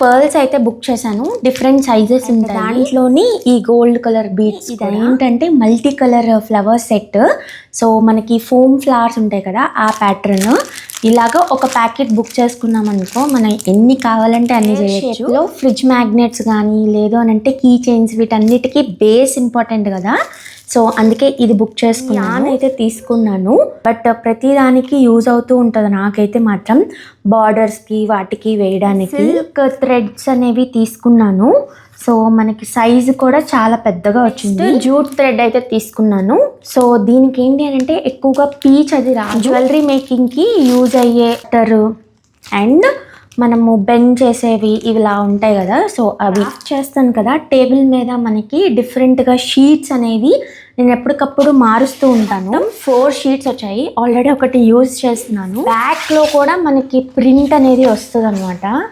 Pearls అయితే book చేశాను. Different sizes ఉంటాయి. దాంట్లోని ఈ గోల్డ్ కలర్ బీట్స్ ఇది ఏంటంటే multi colour flower set. So మనకి ఫోమ్ ఫ్లవర్స్ ఉంటాయి కదా ఆ ప్యాటర్న్. ఇలాగా ఒక ప్యాకెట్ బుక్ చేసుకున్నాం అనుకో మనం ఎన్ని కావాలంటే అన్ని చేయొచ్చు. ఫ్రిడ్జ్ మ్యాగ్నెట్స్ కానీ లేదు అని అంటే కీ చైన్స్ వీటన్నిటికీ బేస్ ఇంపార్టెంట్ కదా. సో అందుకే ఇది బుక్ చేసుకున్నాను. అయితే తీసుకున్నాను బట్ ప్రతి దానికి యూజ్ అవుతూ ఉంటుంది నాకైతే మాత్రం. బార్డర్స్కి వాటికి వేయడానికి. సిల్క్ థ్రెడ్స్ అనేవి తీసుకున్నాను. సో మనకి సైజు కూడా చాలా పెద్దగా వచ్చింది. జూట్ థ్రెడ్ అయితే తీసుకున్నాను. సో దీనికి ఏంటి అని అంటే ఎక్కువగా పీచ్ అది రా జ్యువెలరీ మేకింగ్కి యూజ్ అయ్యేటరు అండ్ మనము బెండ్ చేసేవి ఇవిలా ఉంటాయి కదా. సో అవి చేస్తాను కదా. టేబుల్ మీద మనకి డిఫరెంట్గా షీట్స్ అనేవి నేను ఎప్పటికప్పుడు మారుస్తూ ఉంటాను. ఫోర్ షీట్స్ వచ్చాయి. ఆల్రెడీ ఒకటి యూజ్ చేస్తున్నాను. బ్యాక్లో కూడా మనకి ప్రింట్ అనేది వస్తుంది అనమాట